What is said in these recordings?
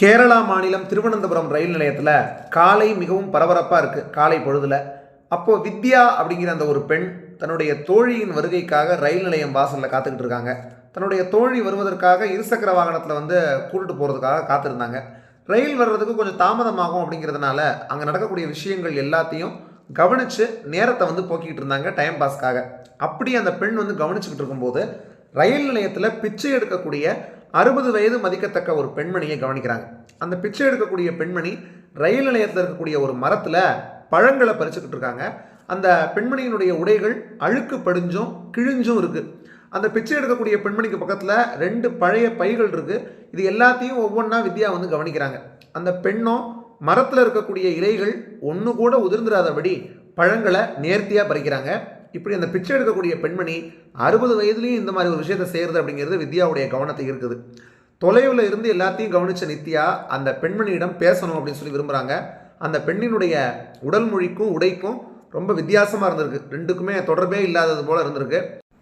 கேரளா மாநிலம் திருவனந்தபுரம் ரயில் நிலையத்தில் காலை மிகவும் பரபரப்பாக இருக்குது காலை பொழுதில். அப்போது வித்யா அப்படிங்கிற அந்த ஒரு பெண் தன்னுடைய தோழியின் வருகைக்காக ரயில் நிலையம் வாசலில் காத்துக்கிட்டு இருக்காங்க. தன்னுடைய தோழி வருவதற்காக இருசக்கர வாகனத்தில் வந்து கூட்டிட்டு போகிறதுக்காக காத்திருந்தாங்க. ரயில் வர்றதுக்கு கொஞ்சம் தாமதமாகும் அப்படிங்கிறதுனால அங்கே நடக்கக்கூடிய விஷயங்கள் எல்லாத்தையும் கவனித்து நேரத்தை வந்து போக்கிக்கிட்டு இருந்தாங்க டைம் பாஸ்க்காக அப்படி அந்த பெண் வந்து கவனிச்சுக்கிட்டு இருக்கும்போது ரயில் நிலையத்தில் பிச்சை எடுக்கக்கூடிய அறுபது வயது மதிக்கத்தக்க ஒரு பெண்மணியை கவனிக்கிறாங்க. அந்த பிச்சை எடுக்கக்கூடிய பெண்மணி ரயில் நிலையத்தில் இருக்கக்கூடிய ஒரு மரத்தில் பழங்களை பறிச்சுக்கிட்டு இருக்காங்க. அந்த பெண்மணியினுடைய உடைகள் அழுக்கு படிஞ்சும் கிழிஞ்சும் இருக்குது அந்த பிச்சை எடுக்கக்கூடிய பெண்மணிக்கு பக்கத்தில் ரெண்டு பழைய பைகள் இருக்குது இது எல்லாத்தையும் ஒவ்வொன்றா வித்யா வந்து கவனிக்கிறாங்க. அந்த பெண்ணும் மரத்தில் இருக்கக்கூடிய இலைகள் ஒன்று கூட உதிர்ந்துடாதபடி பழங்களை நேர்த்தியாக பறிக்கிறாங்க. இப்படி அந்த பிச்சை எடுக்கக்கூடிய பெண்மணி அறுபது வயதுலேயும் இந்த மாதிரி ஒரு விஷயத்தை செய்கிறது அப்படிங்கிறது வித்யாவுடைய கவனத்தை இருக்குது தொலைவில் இருந்து எல்லாத்தையும் கவனித்த நித்யா அந்த பெண்மணியிடம் பேசணும் அப்படின்னு சொல்லி விரும்புகிறாங்க அந்த பெண்ணினுடைய உடல் மொழிக்கும் உடைக்கும் ரொம்ப வித்தியாசமாக இருந்திருக்கு. ரெண்டுக்குமே தொடர்பே இல்லாதது போல் இருந்திருக்கு.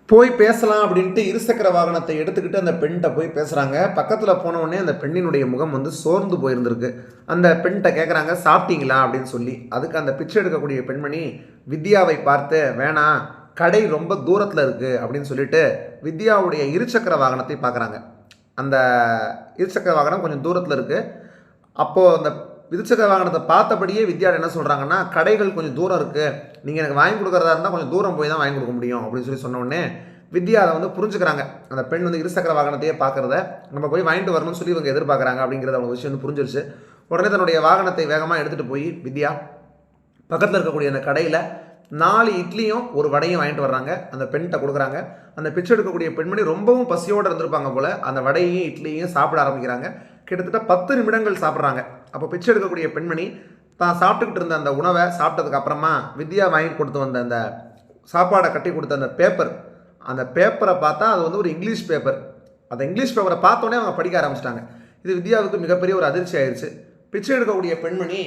போய் பேசலாம் அப்படின்ட்டு இருசக்கர வாகனத்தை எடுத்துக்கிட்டு அந்த பெண்கிட்ட போய் பேசுகிறாங்க பக்கத்தில் போன உடனே அந்த பெண்ணினுடைய முகம் வந்து சோர்ந்து போயிருந்திருக்கு. அந்த பெண்கிட்ட கேட்குறாங்க சாப்பிட்டீங்களா? அப்படின்னு சொல்லி. அதுக்கு அந்த பிச்சை எடுக்கக்கூடிய பெண்மணி வித்யாவை பார்த்து வேணாம் கடை ரொம்ப தூரத்தில் இருக்குது அப்படின்னு சொல்லிட்டு வித்யாவுடைய இருசக்கர வாகனத்தை பார்க்குறாங்க அந்த இருசக்கர வாகனம் கொஞ்சம் தூரத்தில் இருக்குது அப்போது அந்த இருசக்கர வாகனத்தை பார்த்தபடியே வித்யா என்ன சொல்கிறாங்கன்னா கடைகள் கொஞ்சம் தூரம் இருக்குது நீங்கள் எனக்கு வாங்கி கொடுக்குறதா இருந்தால் கொஞ்சம் தூரம் போய் தான் வாங்கி கொடுக்க முடியும் அப்படின்னு சொல்லி சொன்னோடனே வித்யா அதை வந்து புரிஞ்சுக்கிறாங்க. அந்த பெண் வந்து இருசக்கர வாகனத்தையே பார்க்குறத நம்ம போய் வாங்கிட்டு வரணும்னு சொல்லி இவங்க எதிர்பார்க்குறாங்க அப்படிங்கிறத அவங்க விஷயம் வந்து புரிஞ்சிருச்சு. உடனே தன்னுடைய வாகனத்தை வேகமாக எடுத்துகிட்டு போய் வித்யா பக்கத்தில் இருக்கக்கூடிய அந்த கடையில் நாலு இட்லியும் ஒரு வடையும் வாங்கிட்டு வர்றாங்க. அந்த பெண்கிட்ட கொடுக்குறாங்க. அந்த பிச்சை எடுக்கக்கூடிய பெண்மணி ரொம்பவும் பசியோடு இருந்திருப்பாங்க போல் அந்த வடையையும் இட்லியும் சாப்பிட ஆரம்பிக்கிறாங்க. கிட்டத்தட்ட பத்து நிமிடங்கள் சாப்பிட்றாங்க. அப்போ பிச்சை எடுக்கக்கூடிய பெண்மணி தான் சாப்பிட்டுக்கிட்டு இருந்த அந்த உணவை சாப்பிட்டதுக்கு அப்புறமா வித்யா வாங்கி கொடுத்து வந்த அந்த சாப்பாடை கட்டி கொடுத்த அந்த பேப்பர் அந்த பேப்பரை பார்த்தா அது வந்து ஒரு இங்கிலீஷ் பேப்பர் அந்த இங்கிலீஷ் பேப்பரை பார்த்தோன்னே அவங்க படிக்க ஆரம்பிச்சிட்டாங்க. இது வித்யாவுக்கு மிகப்பெரிய ஒரு அதிர்ச்சி ஆயிடுச்சு பிச்சை எடுக்கக்கூடிய பெண்மணி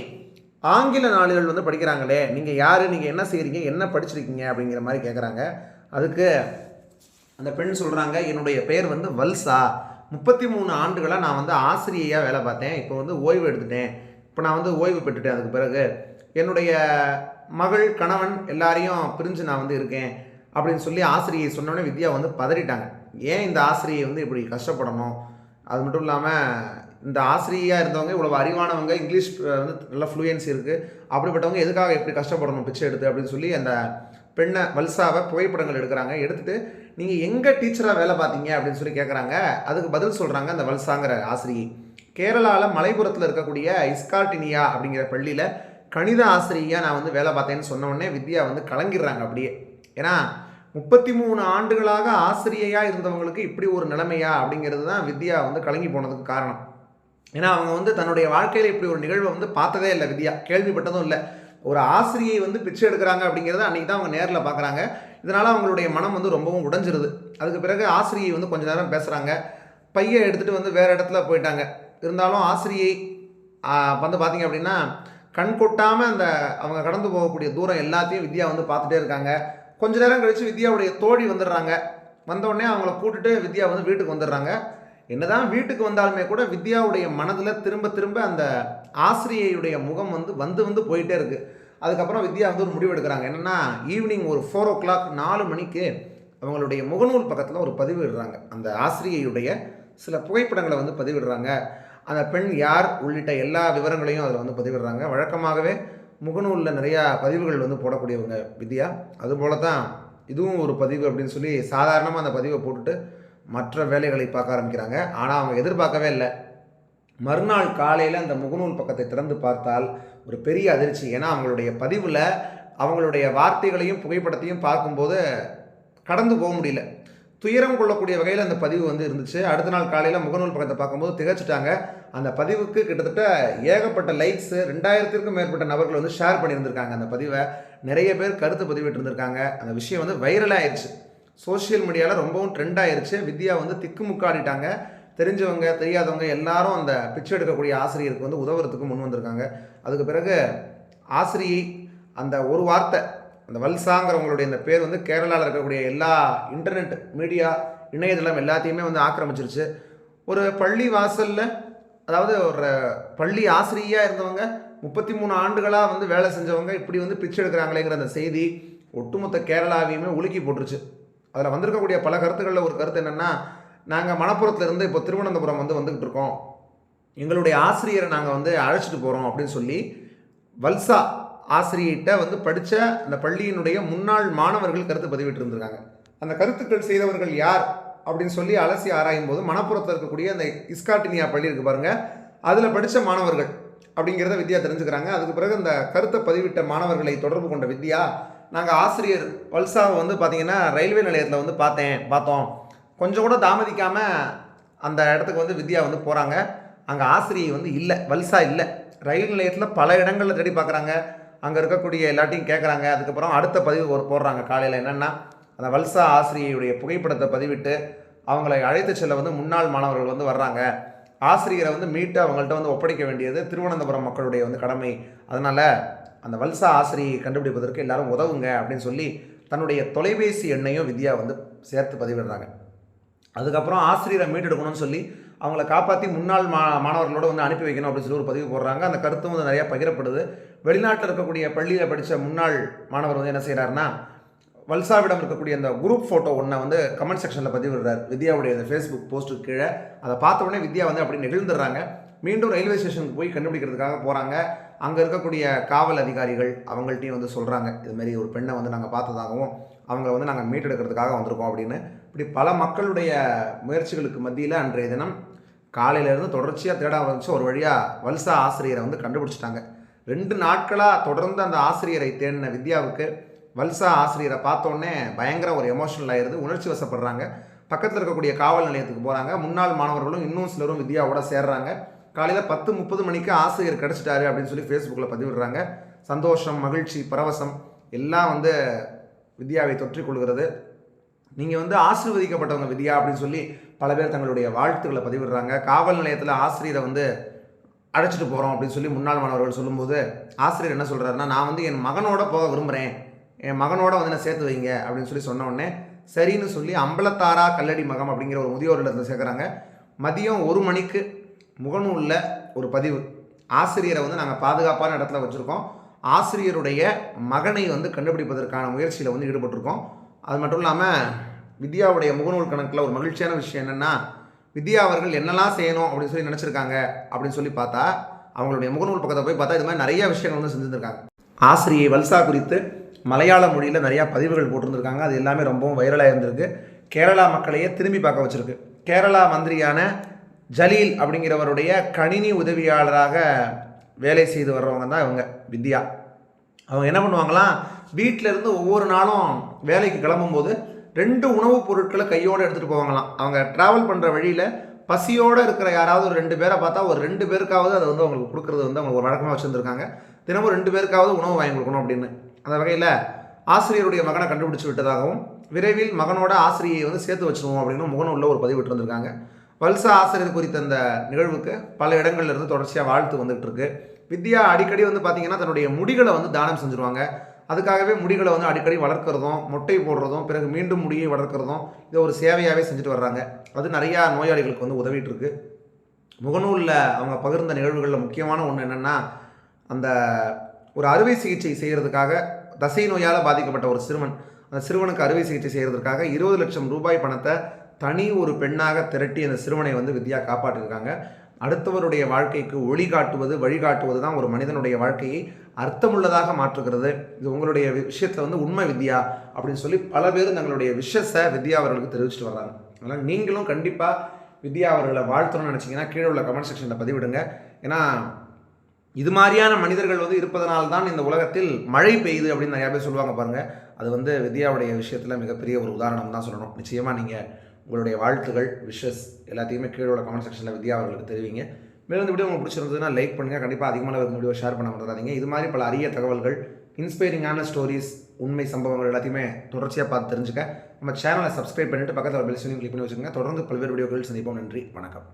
ஆங்கில நாளிதழ் வந்து படிக்கிறாங்களே நீங்கள் யார் நீங்கள் என்ன செய்கிறீங்க என்ன படிச்சிருக்கீங்க? அப்படிங்கிற மாதிரி கேட்குறாங்க அதுக்கு அந்த பெண் சொல்கிறாங்க என்னுடைய பெயர் வந்து வல்சா. முப்பத்தி மூணு ஆண்டுகளாக நான் வந்து ஆசிரியையாக வேலை பார்த்தேன். இப்போ வந்து ஓய்வு எடுத்துட்டேன். இப்போ நான் வந்து ஓய்வு பெற்றுட்டேன் அதுக்கு பிறகு. என்னுடைய மகள் கணவன் எல்லாரையும் பிரிஞ்சு நான் வந்து இருக்கேன் அப்படின்னு சொல்லி ஆசிரியை சொன்னோடனே வித்யா வந்து பதறிட்டாங்க. ஏன் இந்த ஆசிரியை வந்து இப்படி கஷ்டப்படணும்? அது மட்டும் இல்லாமல் இந்த ஆசிரியையாக இருந்தவங்க இவ்வளோ அறிவானவங்க இங்கிலீஷ் வந்து நல்ல ஃப்ளூயன்சி இருக்குது அப்படிப்பட்டவங்க எதுக்காக எப்படி கஷ்டப்படணும் பிச்சை எடுத்து அப்படின்னு சொல்லி அந்த பெண்ணை வல்சாவை புகைப்படங்கள் எடுக்கிறாங்க. எடுத்துகிட்டு நீங்கள் எங்கே டீச்சராக வேலை பார்த்தீங்க? அப்படின்னு சொல்லி கேட்குறாங்க அதுக்கு பதில் சொல்கிறாங்க அந்த வல்சாங்கிற ஆசிரியை. கேரளாவில் மலைப்புறத்தில் இருக்கக்கூடிய இஸ்கார்டினியா அப்படிங்கிற பள்ளியில் கணித ஆசிரியையாக நான் வந்து வேலை பார்த்தேன்னு சொன்ன உடனே வித்யா வந்து கலங்கிடுறாங்க அப்படியே. ஏன்னா முப்பத்தி மூணு ஆண்டுகளாக ஆசிரியையாக இருந்தவங்களுக்கு இப்படி ஒரு நிலைமையா அப்படிங்கிறது தான் வித்யா வந்து கலங்கி போனதுக்கு காரணம். ஏன்னா அவங்க வந்து தன்னுடைய வாழ்க்கையில் இப்படி ஒரு நிகழ்வை வந்து பார்த்ததே இல்லை வித்யா. கேள்விப்பட்டதும் இல்லை. ஒரு ஆசிரியை வந்து பிச்சை எடுக்கிறாங்க அப்படிங்கிறத அன்றைக்கி தான் அவங்க நேரில் பார்க்குறாங்க இதனால் அவங்களுடைய மனம் வந்து ரொம்பவும் உடைஞ்சிருது. அதுக்கு பிறகு ஆசிரியை வந்து கொஞ்ச நேரம் பேசுகிறாங்க பையை எடுத்துகிட்டு வந்து வேறு இடத்துல போயிட்டாங்க. இருந்தாலும் ஆசிரியை வந்து பார்த்திங்க அப்படின்னா கண் கொட்டாமல் அந்த அவங்க கடந்து போகக்கூடிய தூரம் எல்லாத்தையும் வித்யா வந்து பார்த்துட்டே இருக்காங்க. கொஞ்ச நேரம் கழித்து வித்யாவுடைய தோழி வந்துடுறாங்க. வந்தோடனே அவங்கள கூட்டுட்டு வித்யா வந்து வீட்டுக்கு வந்துடுறாங்க. என்னதான் வீட்டுக்கு வந்தாலுமே கூட வித்யாவுடைய மனதில் திரும்ப திரும்ப அந்த ஆசிரியையுடைய முகம் வந்து வந்து வந்து போயிட்டே இருக்குது அதுக்கப்புறம் வித்யா வந்து ஒரு முடிவு எடுக்கிறாங்க. என்னென்னா ஈவினிங் ஒரு ஃபோர் ஓ கிளாக் நாலு மணிக்கு அவங்களுடைய முகநூல் பக்கத்தில் ஒரு பதிவிடுறாங்க அந்த ஆசிரியையுடைய சில புகைப்படங்களை வந்து பதிவிடுறாங்க அந்த பெண் யார் உள்ளிட்ட எல்லா விவரங்களையும் அதில் வந்து பதிவிடுறாங்க வழக்கமாகவே முகநூலில் நிறையா பதிவுகள் வந்து போடக்கூடியவங்க வித்யா. அதுபோல தான் இதுவும் ஒரு பதிவு அப்படின்னு சொல்லி சாதாரணமாக அந்த பதிவை போட்டுட்டு மற்ற வேலைகளை பார்க்க ஆரம்பிக்கிறாங்க. ஆனால் அவங்க எதிர்பார்க்கவே இல்லை. மறுநாள் காலையில் அந்த முகநூல் பக்கத்தை திறந்து பார்த்தால் ஒரு பெரிய அதிர்ச்சி. ஏன்னா அவங்களுடைய பதிவில் அவங்களுடைய வார்த்தைகளையும் புகைப்படத்தையும் பார்க்கும்போது கடந்து போக முடியல. துயரம் கொள்ளக்கூடிய வகையில் அந்த பதிவு வந்து இருந்துச்சு. அடுத்த நாள் காலையில் முகநூல் பக்கத்தை பார்க்கும்போது திகச்சிட்டாங்க. அந்த பதிவுக்கு கிட்டத்தட்ட ஏகப்பட்ட லைக்ஸு ரெண்டாயிரத்திற்கும் மேற்பட்ட நபர்கள் வந்து ஷேர் பண்ணியிருந்திருக்காங்க அந்த பதிவை. நிறைய பேர் கருத்து பதிவிட்டு இருந்திருக்காங்க அந்த விஷயம் வந்து வைரல் ஆயிடுச்சு சோஷியல் மீடியாவில் ரொம்பவும் ட்ரெண்ட் ஆயிருச்சு. வித்யா வந்து திக்குமுக்காடிட்டாங்க. தெரிஞ்சவங்க தெரியாதவங்க எல்லாரும் அந்த பிச்சை எடுக்கக்கூடிய ஆசிரியருக்கு வந்து உதவுறதுக்கு முன் வந்திருக்காங்க. அதுக்கு பிறகு ஆசிரியை அந்த ஒரு வார்த்தை அந்த வல்சாங்கிறவங்களுடைய இந்த பேர் வந்து கேரளாவில் இருக்கக்கூடிய எல்லா இன்டர்நெட் மீடியா இணையதளம் எல்லாத்தையுமே வந்து ஆக்கிரமிச்சிருச்சு. ஒரு பள்ளி வாசலில் அதாவது ஒரு பள்ளி ஆசிரியையாக இருந்தவங்க முப்பத்தி மூணு ஆண்டுகளாக வந்து வேலை செஞ்சவங்க இப்படி வந்து பிச்சை எடுக்கிறாங்களேங்கிற அந்த செய்தி ஒட்டுமொத்த கேரளாவையுமே உலுக்கி போட்டுருச்சு. அதில் வந்திருக்கக்கூடிய பல கருத்துக்களில் ஒரு கருத்து என்னென்னா நாங்கள் மணப்புறத்துல இருந்து இப்போ திருவனந்தபுரம் வந்து வந்துக்கிட்டு இருக்கோம். எங்களுடைய ஆசிரியரை நாங்கள் வந்து அழைச்சிட்டு போகிறோம் அப்படின்னு சொல்லி வல்சா ஆசிரியர்கிட்ட வந்து படித்த அந்த பள்ளியினுடைய முன்னாள் மாணவர்கள் கருத்து பதிவிட்டு இருந்திருக்காங்க அந்த கருத்துக்கள் செய்தவர்கள் யார் அப்படின்னு சொல்லி அலசி ஆராயும் போது மணப்புறத்தில் இருக்கக்கூடிய அந்த இஸ்காட்டினியா பள்ளி இருக்கு பாருங்க அதில் படித்த மாணவர்கள் அப்படிங்கிறத வித்யா தெரிஞ்சுக்கிறாங்க. அதுக்கு பிறகு அந்த கருத்தை பதிவிட்ட மாணவர்களை தொடர்பு கொண்ட வித்யா நாங்கள் ஆசிரியர் வல்சாவை வந்து பார்த்தீங்கன்னா ரயில்வே நிலையத்தில் வந்து பார்த்தேன் பார்த்தோம். கொஞ்சம் கூட தாமதிக்காமல் அந்த இடத்துக்கு வந்து வித்யா வந்து போகிறாங்க அங்கே ஆசிரியை வந்து இல்லை வல்சா இல்லை. ரயில் நிலையத்தில் பல இடங்களில் தேடி பார்க்குறாங்க அங்கே இருக்கக்கூடிய எல்லாத்தையும் கேட்குறாங்க அதுக்கப்புறம் அடுத்த பதிவு ஒரு போடுறாங்க காலையில் என்னென்னா அந்த வல்சா ஆசிரியையுடைய புகைப்படத்தை பதிவிட்டு அவங்களை அழைத்து செல்ல வந்து முன்னாள் மாணவர்கள் வந்து வர்றாங்க. ஆசிரியரை வந்து மீட்டு அவங்கள்ட்ட வந்து ஒப்படைக்க வேண்டியது திருவனந்தபுரம் மக்களுடைய வந்து கடமை. அதனால் அந்த வல்சா ஆசிரியை கண்டுபிடிப்பதற்கு எல்லாரும் உதவுங்க அப்படின்னு சொல்லி தன்னுடைய தொலைபேசி எண்ணையும் வித்யா வந்து சேர்த்து பதிவிடுறாங்க. அதுக்கப்புறம் ஆசிரியரை மீட்டெடுக்கணும்னு சொல்லி அவங்கள காப்பாற்றி முன்னாள் மா மாணவர்களோட வந்து அனுப்பி வைக்கணும் அப்படின்னு சொல்லி ஒரு பதிவு போடுறாங்க. அந்த கருத்தும் வந்து நிறையா பகிரப்படுது. வெளிநாட்டில் இருக்கக்கூடிய பள்ளியில் படித்த முன்னாள் மாணவர் வந்து என்ன செய்கிறாருன்னா வல்சாவிடம் இருக்கக்கூடிய அந்த குரூப் ஃபோட்டோ ஒன்றை வந்து கமெண்ட் செக்ஷனில் பதிவிடுறார். வித்யாவுடைய அந்த ஃபேஸ்புக் போஸ்ட்டுக்கு கீழே. அதை பார்த்த உடனே வித்யா வந்து அப்படி நெகிழ்ந்துடுறாங்க. மீண்டும் ரயில்வே ஸ்டேஷனுக்கு போய் கண்டுபிடிக்கிறதுக்காக போகிறாங்க அங்கே இருக்கக்கூடிய காவல் அதிகாரிகள் அவங்கள்ட்டையும் வந்து சொல்கிறாங்க இதுமாரி ஒரு பெண்ணை வந்து நாங்கள் பார்த்ததாகவும் அவங்கள வந்து நாங்கள் மீட்டெடுக்கிறதுக்காக வந்திருக்கோம் அப்படின்னு. இப்படி பல மக்களுடைய முயற்சிகளுக்கு மத்தியில் அன்றைய தினம் காலையிலேருந்து தொடர்ச்சியாக தேட ஆரம்பிச்சு ஒரு வழியாக வல்சா ஆசிரியரை வந்து கண்டுபிடிச்சிட்டாங்க. ரெண்டு நாட்களாக தொடர்ந்து அந்த ஆசிரியரை தேடின வித்யாவுக்கு வல்சா ஆசிரியரை பார்த்தோன்னே பயங்கர ஒரு எமோஷனல் ஆயிடுது. உணர்ச்சி வசப்படுறாங்க. பக்கத்தில் இருக்கக்கூடிய காவல் நிலையத்துக்கு போகிறாங்க முன்னாள் மாணவர்களும் இன்னும் சிலரும் வித்யாவோட சேர்றாங்க. காலையில் பத்து முப்பது மணிக்கு ஆசிரியர் கிடச்சிட்டாரு அப்படின்னு சொல்லி ஃபேஸ்புக்கில் பதிவிடுறாங்க. சந்தோஷம் மகிழ்ச்சி பரவசம் எல்லாம் வந்து வித்யாவை தொற்றிக் கொள்கிறது. நீங்கள் வந்து ஆசிர்வதிக்கப்பட்டவங்க வித்யா அப்படின்னு சொல்லி பல பேர் தங்களுடைய வாழ்த்துக்களை பதிவிடுறாங்க. காவல் நிலையத்தில் ஆசிரியரை வந்து அழைச்சிட்டு போகிறோம் அப்படின்னு சொல்லி முன்னாள் மாணவர்கள் சொல்லும்போது ஆசிரியர் என்ன சொல்கிறாருன்னா நான் வந்து என் மகனோட போக விரும்புகிறேன் என் மகனோட வந்து நான் சேர்த்து வைங்க. அப்படின்னு சொல்லி சொன்ன உடனே சரின்னு சொல்லி அம்பலத்தாரா கல்லடி மகம் அப்படிங்கிற ஒரு முதியோர் இல்லத்தில் சேர்க்குறாங்க. மதியம் ஒரு மணிக்கு முகநூலில் ஒரு பதிவு. ஆசிரியரை வந்து நாங்கள் பாதுகாப்பான இடத்துல வச்சுருக்கோம். ஆசிரியருடைய மகனை வந்து கண்டுபிடிப்பதற்கான முயற்சியில் வந்து ஈடுபட்டிருக்கோம். அது மட்டும் இல்லாமல் வித்யாவுடைய முகநூல் கணக்கில் ஒரு மகிழ்ச்சியான விஷயம் என்னென்னா வித்யா அவர்கள் என்னெல்லாம் செய்யணும் அப்படின்னு சொல்லி நினச்சிருக்காங்க அப்படின்னு சொல்லி பார்த்தா அவங்களுடைய முகநூல் பக்கத்தை போய் பார்த்தா இது மாதிரி நிறைய விஷயங்கள் வந்து செஞ்சுருக்காங்க ஆசிரியை வல்சா குறித்து மலையாள மொழியில் நிறையா பதிவுகள் போட்டிருந்துருக்காங்க. அது எல்லாமே ரொம்பவும் வைரலாக இருந்திருக்கு கேரளா மக்களையே திரும்பி பார்க்க வச்சுருக்கு. கேரளா மந்திரியான ஜலீல் அப்படிங்கிறவருடைய கணினி உதவியாளராக வேலை செய்து வர்றவங்க தான் இவங்க வித்யா. அவங்க என்ன பண்ணுவாங்களாம் வீட்டிலேருந்து ஒவ்வொரு நாளும் வேலைக்கு கிளம்பும்போது ரெண்டு உணவுப் பொருட்களை கையோடு எடுத்துகிட்டு போவாங்களாம். அவங்க ட்ராவல் பண்ணுற வழியில் பசியோடு இருக்கிற யாராவது ஒரு ரெண்டு பேரை பார்த்தா ஒரு ரெண்டு பேருக்காவது அதை வந்து அவங்களுக்கு கொடுக்குறது வந்து அவங்க ஒரு வழக்கமாக வச்சுருந்துருக்காங்க. தினமும் ரெண்டு பேருக்காவது உணவு வாங்கி கொடுக்கணும் அப்படின்னு. அந்த வகையில் ஆசிரியருடைய மகனை கண்டுபிடிச்சு விட்டதாகவும் விரைவில் மகனோட ஆசிரியை வந்து சேர்த்து வச்சிருவோம் அப்படின்னு முகநூலில் ஒரு பதிவு விட்டுருந்துருக்காங்க. பல்சா ஆசிரியர் குறித்த அந்த நிகழ்வுக்கு பல இடங்கள்ல இருந்து தொடர்ச்சியாக வாழ்த்து வந்துட்டு இருக்கு. வித்யா அடிக்கடி வந்து பார்த்தீங்கன்னா தன்னுடைய முடிகளை வந்து தானம் செஞ்சுருவாங்க. அதுக்காகவே முடிகளை வந்து அடிக்கடி வளர்க்குறதும் மொட்டை போடுறதும் பிறகு மீண்டும் முடியை வளர்க்குறதும் இதை ஒரு சேவையாகவே செஞ்சுட்டு வர்றாங்க. அது நிறையா நோயாளிகளுக்கு வந்து உதவிட்டு இருக்கு. முகநூலில் அவங்க பகிர்ந்த நிகழ்வுகளில் முக்கியமான ஒன்று என்னென்னா அந்த ஒரு அறுவை சிகிச்சை செய்கிறதுக்காக தசை நோயால் பாதிக்கப்பட்ட ஒரு சிறுவன் அந்த சிறுவனுக்கு அறுவை சிகிச்சை செய்கிறதுக்காக இருபது லட்சம் ரூபாய் பணத்தை தனி ஒரு பெண்ணாக திரட்டி அந்த சிறுவனை வந்து வித்யா காப்பாற்றிருக்காங்க. அடுத்தவருடைய வாழ்க்கைக்கு ஒளி காட்டுவது வழிகாட்டுவது தான் ஒரு மனிதனுடைய வாழ்க்கையை அர்த்தமுள்ளதாக மாற்றுகிறது. இது உங்களுடைய விஷயத்தில் வந்து உண்மை வித்யா அப்படின்னு சொல்லி பல பேர் தங்களுடைய விஷஸை வித்யா அவர்களுக்கு தெரிவிச்சிட்டு வர்றாங்க. அதனால் நீங்களும் கண்டிப்பாக வித்யா அவர்களை வாழ்த்தணும்னு நினச்சிங்கன்னா கீழே உள்ள கமெண்ட் செக்ஷனில் பதிவிடுங்க. ஏன்னா இது மாதிரியான மனிதர்கள் வந்து இருப்பதனால தான் இந்த உலகத்தில் மழை பெய்யுது அப்படின்னு நிறையா பேர் சொல்லுவாங்க பாருங்கள் அது வந்து வித்யாவுடைய விஷயத்தில் மிகப்பெரிய ஒரு உதாரணம் தான் சொல்லணும். நிச்சயமாக நீங்கள் உங்களுடைய வாழ்த்துகள் விஷஸ் எல்லாத்தையுமே கீழே உள்ள கமெண்ட் செக்ஷனில் வித்யா அவர்களுக்கு தெரிவிங்க. மேலும் இந்த வீடியோ உங்களுக்கு பிடிச்சிருந்ததுன்னா லைக் பண்ணுங்கள் கண்டிப்பாக அதிகமான இந்த வீடியோ ஷேர் பண்ண மறந்துடாதீங்க. இது மாதிரி பல அரிய தகவல்கள் இன்ஸ்பைரிங்கான ஸ்டோரிஸ் உண்மை சம்பவங்கள் எல்லாத்தையுமே தொடர்ச்சியாக பார்த்து தெரிஞ்சுக்க. நம்ம சேனலை சப்ஸ்கிரைப் பண்ணிட்டு பக்கத்தில் பெல் சிலையும் கிளிக் பண்ணி வச்சுக்கோங்க. தொடர்ந்து பல்வேறு வீடியோக்கள் சந்திப்போம். நன்றி. வணக்கம்.